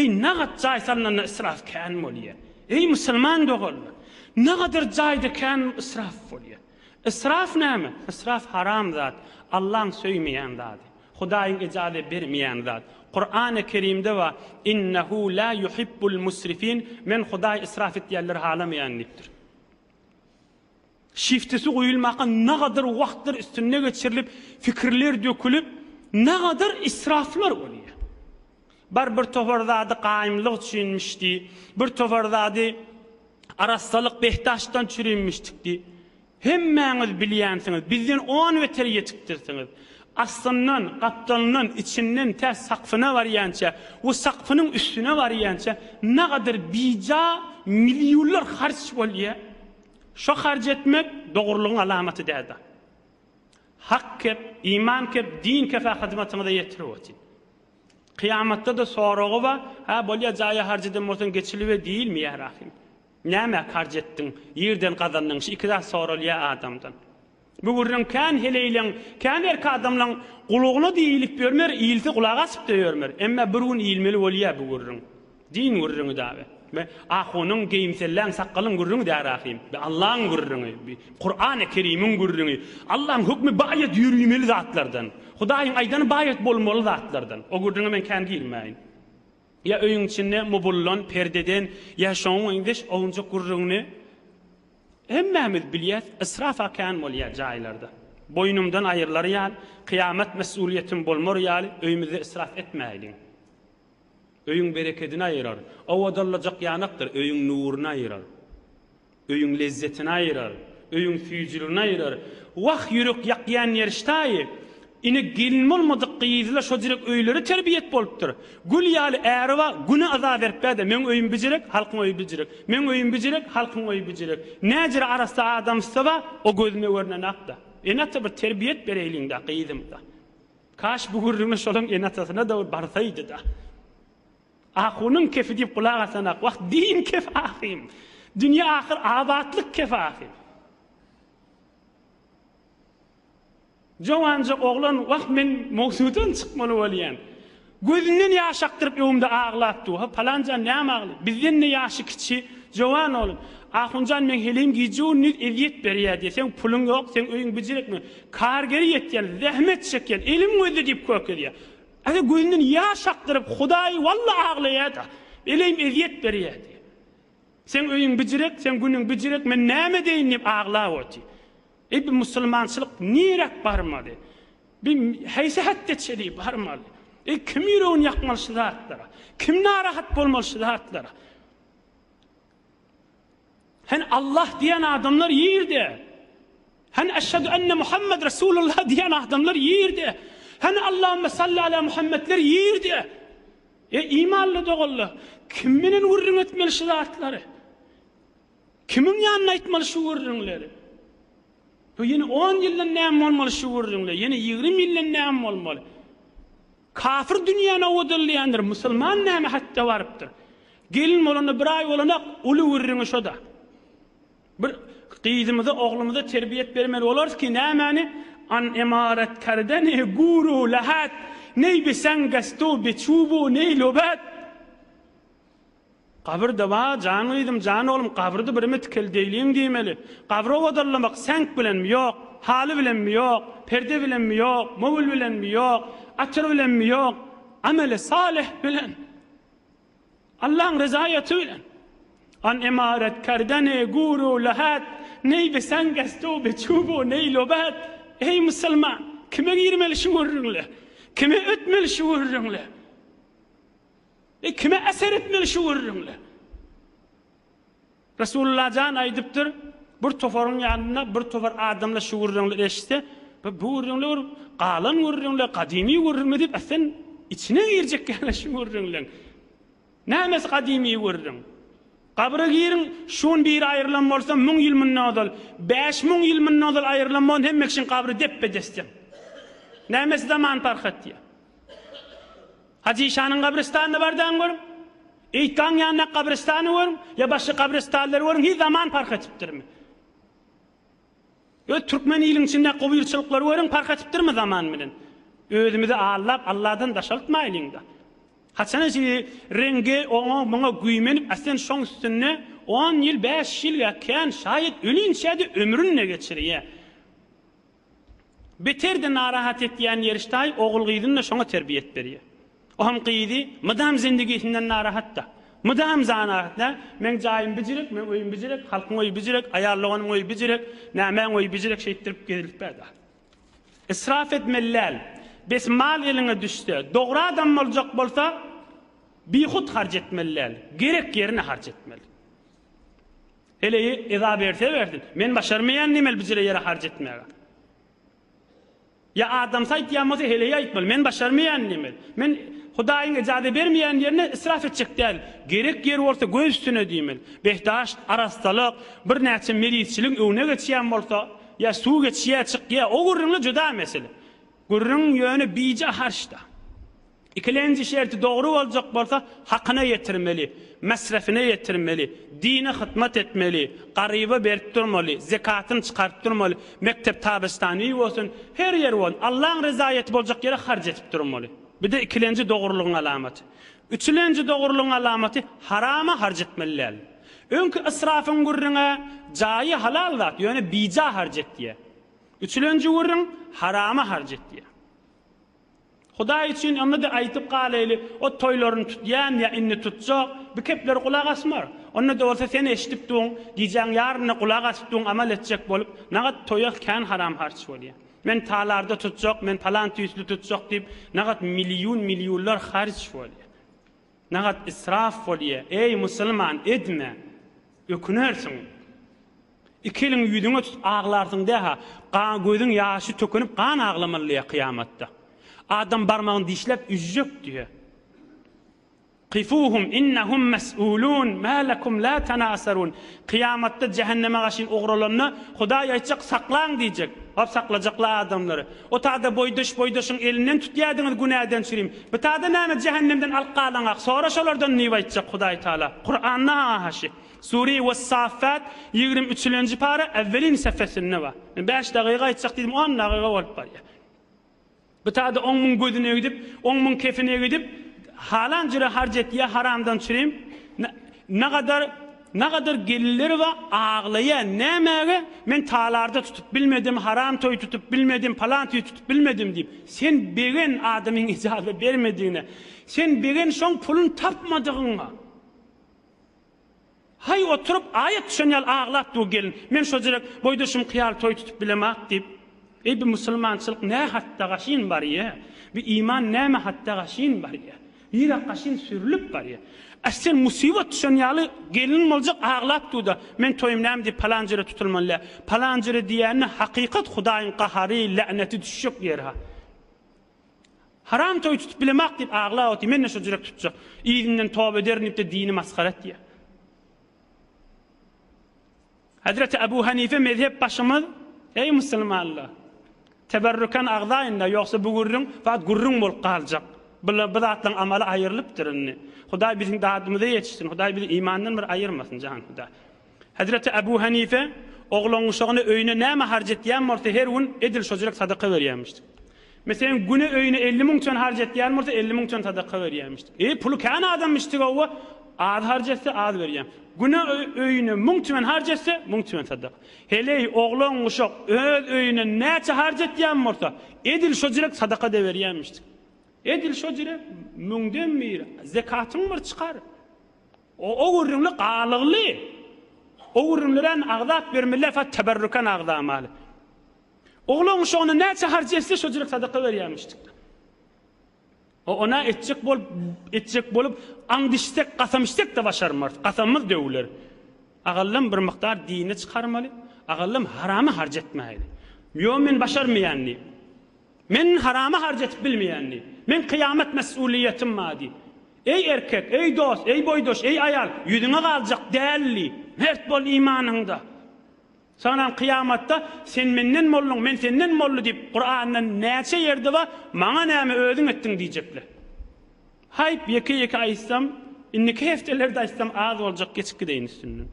Ey nagat jaýsandan israf kän bolýar. Ey musulman dogullar. Nagadyr jaýda kän israf bolýar. Israf näme? Israf haram zat. Allah'ın söýmeýän zat. Hudaýyň ijazet bermeýän zat. Kur'an-ı Kerim'de var innehu la yuhibbul musrifin men Hudaý israf etýänleri halamaýanlyktır. Şiftesi koyulmaka ne kadar vakttir üstüne geçirilip fikirler dökülüp ne kadar israflar oluyor. Bar bir tofardadı kaimlik düşünmüştü. Bir tofardadı arastalık behtaştan çürünmüştükti. Hemmeniz biliyensiniz. Bizden on veter yetiktirsiniz. Aslından, kaptanından, içinden te sakfına var yança, o sakfının üstüne ne kadar bija milyonlar harç oluyor. Şo harc etmek doğruluğun alamatı dädi. Hak iman kep, din kep hizmetine de yetirir Kıyamatta da soruğu var. Ha bolya jaya harc edin bolsan geçilive değil mi ya rahim? Näme harc ettin? Yerden kazandın. Şu iki sorulya adamdan. Bu gurrun kan heleylen, kan erka adamlan kuluğuna değilip görmer, iyilti kulağa asıp da görmer. Emma bir gün iyilmeli bolya bu gurrun. Din gurrunu davet. ahunun geyimsellan sakkalın gurrunu da arahim. Be Allah'ın gurrunu, Kur'an-ı Kerim'in gurrunu. Allah'ın hükmü bayet yürüymeli zatlardan. Hudaýyň aydan bayet bolmaly zatlardan. O gurrunu men kendi girmäin. Ya öýüň içinde mubullon perdeden ya şoň ingiş onca gurrunu hemmämiz bilýäs, israf akan bolýar jaýlarda. Boynumdan aýyrlar yal, kıyamet mesuliyetim bolmor ýaly, öýümizde israf etmeýin. Öýüň bereketini aýyrar. O adallajak ýanakdyr, öýüň nuruna aýyrar. Öýüň lezzetini aýyrar. Öýüň süýjülüni aýyrar. Wah ýürek ýakýan ýerişdaýy. Ine gelin bolmadyk gyýdylar şo direk öýleri terbiyet bolupdyr. Gül ýaly äriwa güne azap beripdi. Men öýüm bijirek, halkyň öýü bijirek. Men öýüm bijirek, halkyň öýü bijirek. Näjir arasda adam saba o gözüme görnen akda. Enata bir terbiyet bereýliňde gyýdymda. Kaş bu gurrunu şolaň enatasyna da barsaýdy da. Ahunun kefi deyip kulağa asanak. Vak din kef ahim. Dünya ahir abatlık kef ahim. Jovanca oğlan vak men moksudan çıkmalı oliyan. Gözünden yaşaktırıp yolumda ağlattı. Ha palanca ne ağlı? Bizden ne yaşı kiçi? Jovan olun. Ahuncan men helim gicu nüz eviyet beriya diye. Sen pulun yok, sen öyün bicirek mi? Kargeri yetken, zahmet çeken, elim gözü deyip kökü diye. Ata gözünden yaş aktırıp Hudaý walla ağlaýar. Elem eziyet berýär. Sen öýüň bijirek, sen günüň bijirek, men näme deýin diýip ağlaýardy. E bir musulmançylyk nirek barmady. Bir heýsihat geçeli barmaly. E kim ýüregini ýakmaly şahatlara? Kim narahat bolmaly şahatlara? Hen Allah diýen adamlar ýerde. Hen eşhedü enne Muhammed Resulullah diýen adamlar ýerde. Hani Allahümme salli ala Muhammedler yiyirdi. E imanlı doğullu. Kiminin vurrun etmeli şu zatları? Kimin yanına etmeli şu vurrunları? Bu yine 10 yıldan neyem olmalı şu vurrunları? Yine 20 yıldan neyem olmalı? Kafir dünyana odallayandır. Musulman neyeme hatta varıptır. Gelin olanı bir ay olana ulu vurrunu şu da. Bir kıydımıza oğlumuza terbiyet vermeli oluruz ki neyemeni? an آن امارت کردن گور و لحد نی به سنگ است و به چوب و نی لبد. قبر دوا جان ویدم جان اولم قبر دو برمت کل دیلیم دیمالی قبر و دارلم اق سنگ بلن میاق حال بلن میاق پرده بلن میاق مول بلن میاق اتر بلن میاق عمل صالح بلن الله رضایت بلن آن امارت کردن گور و لحد نی به سنگ است و به چوب و نی لبد. Ey musulman, kime girmeli şu vurrunle? Kime ötmeli şu vurrunle? E kime eser etmeli şu vurrunle? Resulullah can aydıptır, bir tofarın yanına bir tofar adamla şu vurrunle eşte, bu vurrunle vur, qalan vurrunle, kadimi vurrunle deyip, sen içine girecek yani şu vurrunle. Nämes kadimi vurrunle? Qabra girin şun bir ayrılan bolsa 1000 ýyl munnadal 5000 ýyl munnadal ayrılan hem mekşin qabry deppe destem. Näme zaman tarhatdy? Haji şanyň qabristanyny bardan görüm. Eýtan ýanyna qabristany görüm, ya başga qabristanlar görüm, hiç zaman fark etipdirmi? Yo Türkmen ýylyň içinde gowyrçylyklar görüm, fark etipdirmi zaman bilen? Özümizi Allah'dan daşaltmaýlyň da. Haçana şi rengi ona bana güymenip asen şoň üstüne 10 ýyl 5 ýyl ýakan şaýet ölünçäde ömrünne geçiriyor. Beter de narahat etýän ýeriştaý ogul gyýdyn da şoňa terbiýet berýär. O ham gyýdy, mydam zindegisinden narahat da. Mydam zanahat da, men jaýym bijirek, men öýüm bijirek, halkyň öýü bijirek, aýarlyganyň öýü bijirek, nämen öýü bijirek şeýtirip gelip berdi. İsraf etmeliler. besmal eline düştü. doğru adam olacak bolsa bihut harc etmeliler. Gerek yerine harc etmeli. Eleyi eza berse verdin. Men başarmayan nimel bizire yere harc etmeye. Ya adam sayt ya mazı hele yaytmal. Men başarmayan nimel. Men Hudaýyň ijady bermeýän ýerine israf etjek däl. Gerek ýer bolsa göz üstüne diýmel. Behdaş, arastalyk, bir näçe meriççilik öwne geçýän bolsa, ya su geçýär çyk, ya o gurrunly juda mesele. Gurrun ýöne bija harşda. İkilenci şerti doğru olacak bolsa hakkına yetirmeli, mesrefine yetirmeli, dine hizmet etmeli, garibe berip durmaly, zekatını çıkarıp durmaly, mektep tabistani olsun, her yer olsun. Allah'ın rızayeti bolacak yere harc etip durmaly. Bir de ikilenci doğruluğun alamatı. Üçülenci doğruluğun alamatı harama harc etmeliler. Önkü ısrafın gurruna cayi halal zat, yani bija harc et diye. Üçüncü wurin harama harjet diye. Huda için onu da aytıp qaleyli, o toyların tutyan ya inni tutsa, bu kepler kulaq asmar. Onu da olsa sen eşitip duun, diyeceğin yarına kulaq asıp duun amel edecek bolup, nagat toyak kan haram harç var. Men talarda tutsak, men palan tüyüslü tutsak deyip, nagat milyon milyonlar harç var. Nagat israf var. Ey musulman edme, ökünersin. Ökünersiň. İkilin ýüzüňe tut aglarsyň daha, gan gözüň ýaşy tökünip gan aglamaly kıyamatda. Adam barmağını dişlep üzecek diyor. Qifuhum innahum mas'ulun ma lakum la tanasarun. Kıyamatta cehenneme gaşyn oğralarını Hudaý aýtjak saklan diýjek. Hop saklajaklar adamları. O taada boydoş boydoşun elinden tutýadyňyz günäden çyrim. Bu taada näme cehennemden alqalaňak. Sonra şolardan niýe aýtjak Hudaý Taala. Qur'anna ve Saffat 23-nji para evvelin sefesinde var. 5 daqiqa aýtjak diýdim 10 daqiqa bolup barýar. Bu taada 10 mun gözüne gidip, 10 mun kefine gidip, halan jire harjet ya haramdan çüreyim. Ne kadar ne kadar gelirler ve ağlaya nemege men talarda tutup bilmedim, haram toy tutup bilmedim, falan toy tutup bilmedim deyip. Sen begen adamın icabı vermediğine, sen begen şon pulun tapmadığına. Hay oturup ayet düşenýär ağlat du gelin. Men şo jerek boýdoşum kıyal toy tutup bilemek deyip. Ey bir musulmançylyk ne hatta gaşyn bar ya? Bir iman näme hatta gaşyn bar ya? Ýere gaşyn sürülüp bar ya. Asen musibat düşenýäli gelin boljak ağlap tuda. Men toýum näme diýip palancıra tutulmaly. Palancıra diýäni hakykat Hudaýyň qahary, lanety düşük ýer ha. Haram toy tutup bilemek diýip ağlap Men ne şo jürek tutjak. Ýygynden tawba edernip de dini maskarat diýär. Hazreti Ebu Hanife mezhep başımız ey musulmanlar teberrüken agdaýynda ýoksa bu gurrun fat gurrun bolup galjak. Bu zatlaň amaly aýrylypdyr inni. Hudaý biziň dadymyza ýetişsin. Hudaý bizi imandan bir aýyrmasyn jahan Hudaý. Hazreti Ebu Hanife oğlanyň şoňyny öýüne näme harjetýän bolsa her gün edil şojuluk sadaka berýärmişdi. Meselen güne öýüne 50 ming çön harjetýän bolsa 50 ming çön sadaka berýärmişdi. E pulu kan adammışdy o az harjetse az berýär. Güne tümen harjetse mung tümen sadaka. Hele oğlan uşak öz öýüne näçe harjetýän bolsa edil şojuluk sadaka de berýärmişdi. Edil şojuluk mungden mir zekatyň bir çykar. O o gurrunly galygly. O gurrunlaran agzat bermeler fa teberrükan agzamaly. Oğlan uşagyny näçe harjetse şojuluk sadaka berýärmişdi. O ona etjek bol etjek bolup andiştek qasamştek de başarmar. Qasamyz döwler. Agallam bir miqdar dini çıkarmaly. Agallam haramy harjetmäýdi. Yo men başarmaýanny. Men haramy harjet bilmeýänni. Men kıyamet mesuliyetim madi. Ey erkek, ey dost, ey boydoş, ey ayal, yüzüne galjak dälli. Mert bol imanynda. Sonra kıyamatta sen menden mollun, men senden mollu deyip Kur'an'dan näçe yerde va maňa näme özüň etdiň diýjekler. Hayp ýeke ýeke aýsam, inniki heftelerde aýsam az boljak geçip gideýin üstünden.